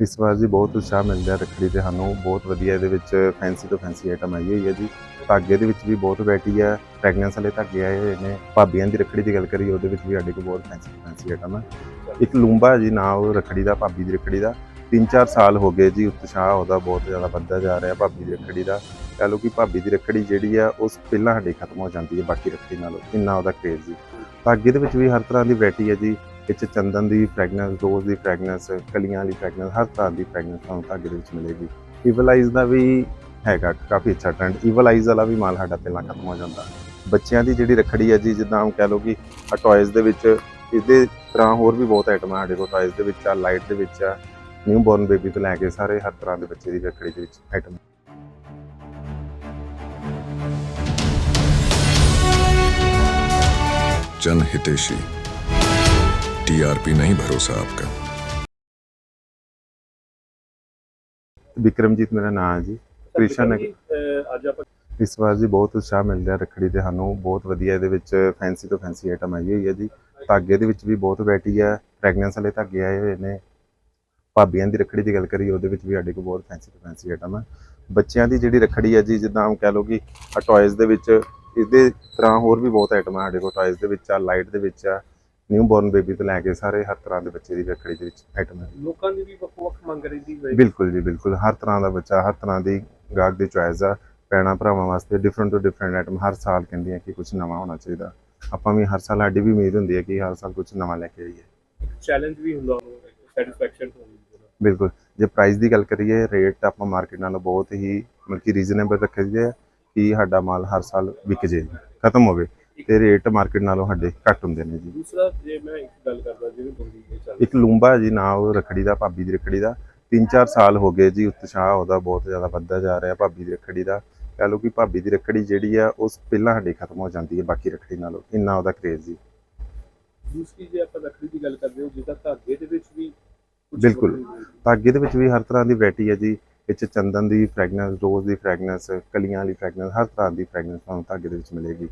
ਇਸ ਵਾਰ ਜੀ ਬਹੁਤ ਉਤਸ਼ਾਹ ਮਿਲਦਾ ਰੱਖੜੀ ਤੇ। ਸਾਨੂੰ ਬਹੁਤ ਵਧੀਆ ਇਹਦੇ ਵਿੱਚ ਫੈਂਸੀ ਤੋਂ ਫੈਂਸੀ ਆਈਟਮ ਆਈ ਹੋਈ ਹੈ ਜੀ। ਧਾਗੇ ਦੇ ਵਿੱਚ ਵੀ ਬਹੁਤ ਵੈਰਾਈਟੀ ਹੈ। ਫ੍ਰੈਗਨੈਂਸ ਵਾਲੇ ਧਾਗੇ ਆਏ ਹੋਏ ਨੇ। ਭਾਬੀਆਂ ਦੀ ਰੱਖੜੀ ਦੀ ਗੱਲ ਕਰੀਏ, ਉਹਦੇ ਵਿੱਚ ਵੀ ਸਾਡੇ ਕੋਲ ਬਹੁਤ ਫੈਂਸੀ ਫੈਂਸੀ ਆਈਟਮ ਹੈ ਇੱਕ ਲੂੰਬਾ ਜੀ ਨਾਂ, ਉਹ ਰੱਖੜੀ ਦਾ, ਭਾਬੀ ਦੀ ਰੱਖੜੀ ਦਾ। 3-4 ਸਾਲ ਹੋ ਗਏ ਜੀ ਉਤਸ਼ਾਹ, ਉਹਦਾ ਬਹੁਤ ਜ਼ਿਆਦਾ ਵੱਧਦਾ ਜਾ ਰਿਹਾ ਭਾਬੀ ਦੀ ਰੱਖੜੀ ਦਾ। ਕਹ ਲਓ ਕਿ ਭਾਬੀ ਦੀ ਰੱਖੜੀ ਜਿਹੜੀ ਆ, ਉਸ ਪਹਿਲਾਂ ਸਾਡੀ ਖਤਮ ਹੋ ਜਾਂਦੀ ਹੈ, ਬਾਕੀ ਰੱਖੜੀ ਨਾਲੋਂ। ਇੰਨਾ ਉਹਦਾ ਕ੍ਰੇਜ਼ ਜੀ। ਧਾਗੇ ਦੇ ਵਿੱਚ ਵੀ ਹਰ ਤਰ੍ਹਾਂ ਦੀ ਵੈਰਾਈਟੀ ਹੈ ਜੀ। ਇੱਥੇ ਚੰਦਨ ਦੀ ਫ੍ਰੈਗਨੈਂਸ ਰੋਜ਼ ਦੀ ਫ੍ਰੈਗਨੈਂਸ ਕਲੀਆਂ ਵਾਲੀ ਫ੍ਰੈਗਨੈਂਸ ਹਰ ਤਰ੍ਹਾਂ ਦੀ ਫ੍ਰੈਗਨੈਂਸ ਤੁਹਾਨੂੰ ਧਾਗੇ ਦੇ ਵਿੱਚ ਮਿਲੇਗੀ। ਇਵਲਾਈਜ਼ ਦਾ ਵੀ ਹੈਗਾ, ਕਾਫੀ ਅੱਛਾ ਟ੍ਰੈਂਡ ਈਵਲ ਵਾਲਾ ਵੀ ਮਾਲ ਸਾਡਾ ਪਹਿਲਾਂ ਖਤਮ ਹੋ ਜਾਂਦਾ। ਬੱਚਿਆਂ ਦੀ ਜਿਹੜੀ ਰਖੜੀ ਹੈ ਜੀ, ਜਿੱਦਾਂ ਆਮ ਕਹਿ ਲਓ ਕਿ ਆ ਟੌਇਜ਼ ਦੇ ਵਿੱਚ, ਇਹਦੇ ਤਰ੍ਹਾਂ ਹੋਰ ਵੀ ਬਹੁਤ ਆਈਟਮਾਂ ਸਾਡੇ ਕੋਲ। ਟੌਇਜ਼ ਦੇ ਵਿੱਚ ਆ ਲਾਈਟ ਦੇ ਵਿੱਚ ਆ ਨਿਊ ਬੋਰਨ ਬੇਬੀ ਤੋਂ ਲੈ ਕੇ ਸਾਰੇ ਹਰ ਤਰ੍ਹਾਂ ਦੇ ਬੱਚੇ ਦੀ ਰਖੜੀ ਦੇ ਵਿੱਚ ਆਈਟਮ ਜਨ ਹਿਤੇਸ਼ੀ टीआरपी नहीं भरोसा आपका ਵਿਕਰਮਜੀਤ ਮੇਰਾ ਨਾਮ ਹੈ ਜੀ ਕ੍ਰਿਸ਼ਨ ਨਗਰ ਅਹ ਅੱਜ ਆਪਾਂ ਇਸ ਵਾਰ ਜੀ ਬਹੁਤ ਉਤਸ਼ਾਹ ਮਿਲ ਰਿਹਾ ਰੱਖੜੀ ਤੇ ਸਾਨੂੰ ਬਹੁਤ ਵਧੀਆ ਇਹਦੇ ਵਿੱਚ ਫੈਂਸੀ ਤੋਂ ਫੈਂਸੀ ਆਈਟਮ ਆਈ ਹੋਈ ਹੈ ਜੀ ਧਾਗੇ ਦੇ ਵਿੱਚ ਵੀ ਬਹੁਤ ਵੈਰਾਈਟੀ ਹੈ ਫ੍ਰੈਗਨੈਂਸ ਵਾਲੇ ਧਾਗੇ ਆਏ ਹੋਏ ਨੇ ਭਾਬੀਆਂ ਦੀ ਰੱਖੜੀ ਦੀ ਗੱਲ ਕਰੀਏ ਉਹਦੇ ਵਿੱਚ ਵੀ ਸਾਡੇ ਕੋਲ ਬਹੁਤ ਫੈਂਸੀ ਤੋਂ ਫੈਂਸੀ ਆਈਟਮ ਹੈ ਬੱਚਿਆਂ ਦੀ ਜਿਹੜੀ ਰੱਖੜੀ ਹੈ ਜੀ ਜਿੱਦਾਂ ਹਮ ਕਹਿ ਲਓ ਕਿ ਆ ਟੌਇਜ਼ ਦੇ ਵਿੱਚ ਇਹਦੇ ਤਰ੍ਹਾਂ ਹੋਰ ਵੀ ਬਹੁਤ ਆਈਟਮਾਂ ਸਾਡੇ ਕੋਲ ਟੌਇਜ਼ ਦੇ ਵਿੱਚ ਆ ਲਾਈਟ ਦੇ ਵਿੱਚ ਆ ਨਿਊ ਬੋਰਨ ਬੇਬੀ ਤੋਂ ਲੈ ਕੇ ਸਾਰੇ ਹਰ ਤਰ੍ਹਾਂ ਦੇ ਬੱਚੇ ਦੀ ਰੱਖੜੀ ਦੇ ਵਿੱਚ ਆਈਟਮ ਹੈ। ਲੋਕਾਂ ਦੀ ਵੀ ਵੱਖ ਵੱਖ ਮੰਗ ਰਹਿੰਦੀ ਹੋਏ ਬਿਲਕੁਲ ਜੀ ਬਿਲਕੁਲ। ਹਰ ਤਰ੍ਹਾਂ ਦਾ ਬੱਚਾ ਹਰ ਤਰ੍ਹਾਂ ਦੀ ਗਾਹਕ ਦੀ ਚੁਆਇਸ ਆ। ਭੈਣਾਂ ਭਰਾਵਾਂ ਵਾਸਤੇ ਡਿਫਰੈਂਟ ਤੋਂ ਡਿਫਰੈਂਟ ਆਈਟਮ ਹਰ ਸਾਲ ਕਹਿੰਦੀਆਂ ਕਿ ਕੁਝ ਨਵਾਂ ਹੋਣਾ ਚਾਹੀਦਾ। ਆਪਾਂ ਵੀ ਹਰ ਸਾਲ ਸਾਡੀ ਵੀ ਉਮੀਦ ਹੁੰਦੀ ਹੈ ਕਿ ਹਰ ਸਾਲ ਕੁਝ ਨਵਾਂ ਲੈ ਕੇ ਆਈਏ। ਚੈਲੰਜ ਵੀ ਹੁੰਦਾ ਉਹਨੂੰ ਸੈਟੀਸਫੈਕਸ਼ਨ ਹੈ ਬਿਲਕੁਲ। ਜੇ ਪ੍ਰਾਈਸ ਦੀ ਗੱਲ ਕਰੀਏ ਰੇਟ ਆਪਾਂ ਮਾਰਕੀਟ ਨਾਲੋਂ ਬਹੁਤ ਹੀ ਮਤਲਬ ਕਿ ਰੀਜ਼ਨੇਬਲ ਰੱਖੇ ਜੀ ਹੈ ਕਿ ਸਾਡਾ ਮਾਲ ਹਰ ਸਾਲ ਵਿਕ ਜੇ ਖਤਮ ਹੋਵੇ। ਤੇ ਰੇਟ ਮਾਰਕੀਟ ਨਾਲੋਂ ਸਾਡੇ ਘੱਟ ਹੁੰਦੇ ਨੇ ਜੀ। ਦੂਸਰਾ ਜੇ ਮੈਂ ਇੱਕ ਗੱਲ ਕਰਦਾ ਜਿਵੇਂ ਬੰਦੀ ਇਹ ਚੱਲ ਇੱਕ ਲੂੰਬਾ ਜੀ ਨਾਂ ਉਹ ਰੱਖੜੀ ਦਾ ਭਾਬੀ ਦੀ ਰੱਖੜੀ ਦਾ। 3-4 ਸਾਲ ਹੋ ਗਏ ਜੀ ਉਤਸ਼ਾਹ ਉਹਦਾ ਬਹੁਤ ਜ਼ਿਆਦਾ ਵੱਧਦਾ ਜਾ ਰਿਹਾ ਭਾਬੀ ਦੀ ਰੱਖੜੀ ਦਾ। ਕਹ ਲਓ ਕਿ ਭਾਬੀ ਦੀ ਰੱਖੜੀ ਜਿਹੜੀ ਆ ਉਸ ਪਹਿਲਾਂ ਸਾਡੀ ਖਤਮ ਹੋ ਜਾਂਦੀ ਹੈ ਬਾਕੀ ਰੱਖੜੀ ਨਾਲੋਂ। ਇੰਨਾ ਉਹਦਾ ਕ੍ਰੇਜ਼ ਜੀ। ਦੂਸਰੀ ਜੇ ਆਪਾਂ ਲੱਕੜੀ ਦੀ ਗੱਲ ਕਰਦੇ ਹਾਂ ਜਿਹਦਾ ਧਾਗੇ ਦੇ ਵਿੱਚ ਵੀ ਬਿਲਕੁਲ। ਧਾਗੇ ਦੇ ਵਿੱਚ ਵੀ ਹਰ ਤਰ੍ਹਾਂ ਦੀ ਵੈਰਾਈਟੀ ਹੈ ਜੀ। ਵਿੱਚ ਚੰਦਨ ਦੀ ਫ੍ਰੈਗਨੈਂਸ ਰੋਜ਼ ਦੀ ਫ੍ਰੈਗਨੈਂਸ ਕਲੀਆਂ ਵਾਲੀ ਫ੍ਰੈਗਨੈਂਸ ਹਰ ਤਰ੍ਹਾਂ ਦੀ ਫ੍ਰੈਗਨੈਂਸ ਤੁਹਾਨੂੰ ਧਾਗੇ ਦੇ ਵਿੱਚ ਮਿਲੇਗੀ।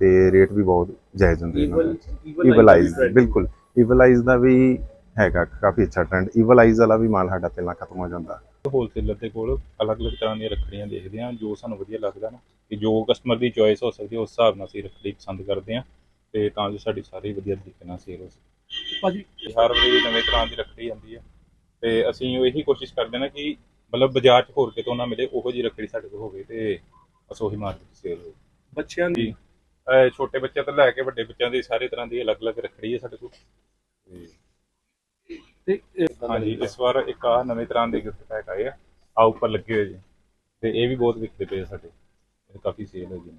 ਤੇ ਰੇਟ ਵੀ ਬਹੁਤ ਜਾਇਜ਼ ਹੁੰਦੇ ਨੇ trend। ਬਿਲਕੁਲ। ਇਵਲਾਈਜ਼ ਦਾ ਵੀ ਹੈਗਾ ਕਾਫੀ ਅੱਛਾ ਟ੍ਰੈਂਡ ਇਵਲਾਈਜ਼ ਵਾਲਾ ਵੀ ਮਾਲ ਸਾਡਾ ਪਹਿਲਾਂ ਖਤਮ ਹੋ ਜਾਂਦਾ। ਹੋਲਸੇਲਰ ਦੇ ਕੋਲ ਅਲੱਗ-ਅਲੱਗ ਤਰ੍ਹਾਂ ਦੀਆਂ ਰੱਖੜੀਆਂ ਦੇਖਦੇ ਹਾਂ ਜੋ ਸਾਨੂੰ ਵਧੀਆ ਲੱਗਦਾ ਨਾ। ਕਿ ਜੋ ਕਸਟਮਰ ਦੀ ਚੋਇਸ ਹੋ ਸਕਦੀ ਉਸ ਹਿਸਾਬ ਨਾਲ ਅਸੀਂ ਰੱਖੜੀ ਪਸੰਦ ਕਰਦੇ ਹਾਂ। ਤੇ ਤਾਂ ਜੋ ਸਾਡੀ ਸਾਰੀ ਵਧੀਆ ਤਰੀਕੇ ਨਾਲ ਸੇਲ ਹੋ ਸਕੇ। ਭਾਜੀ ਤੇ ਹਰ ਵਾਰੀ ਨਵੇਂ ਤਰ੍ਹਾਂ ਦੀ ਰੱਖੜੀ ਆਉਂਦੀ ਹੈ। ਤੇ ਅਸੀਂ ਉਹ ਇਹੀ ਕੋਸ਼ਿਸ਼ ਕਰਦੇ ਨਾ ਕਿ ਮਤਲਬ ਬਾਜ਼ਾਰ 'ਚ ਹੋਰ ਕਿਤੋਂ ਨਾ ਮਿਲੇ ਉਹੋ ਜਿਹੀ ਰੱਖੜੀ ਸਾਡੇ ਕੋਲ ਹੋਵੇ ਤੇ ਉਹੀ ਮਾਰਕੀਟ ਸੇਲ ਹੋਵੇ। ਬੱਚਿਆਂ ਦੀ ਜੀ। ਛੋਟੇ ਬੱਚਿਆਂ ਤੋਂ ਲੈ ਕੇ ਵੱਡੇ ਬੱਚਿਆਂ ਦੀ ਸਾਰੇ ਤਰ੍ਹਾਂ ਦੀ ਅਲੱਗ-ਅਲੱਗ ਰੱਖੜੀ ਹੈ ਸਾਡੇ ਕੋਲ। ਤੇ ਹਾਂਜੀ ਇਸ ਵਾਰ ਇੱਕ ਆ ਨਵੇਂ ਤਰ੍ਹਾਂ ਦੇ ਗਿਫਟ ਪੈਕ ਆਏ ਆ। ਆ ਉੱਪਰ ਲੱਗੇ ਹੋਏ ਜੀ। ਤੇ ਇਹ ਵੀ ਬਹੁਤ ਵਿਕਦੇ ਪਏ ਆ ਸਾਡੇ। ਇਹ ਕਾਫੀ ਸੇਲ ਇਹਨਾਂ ਦੀ।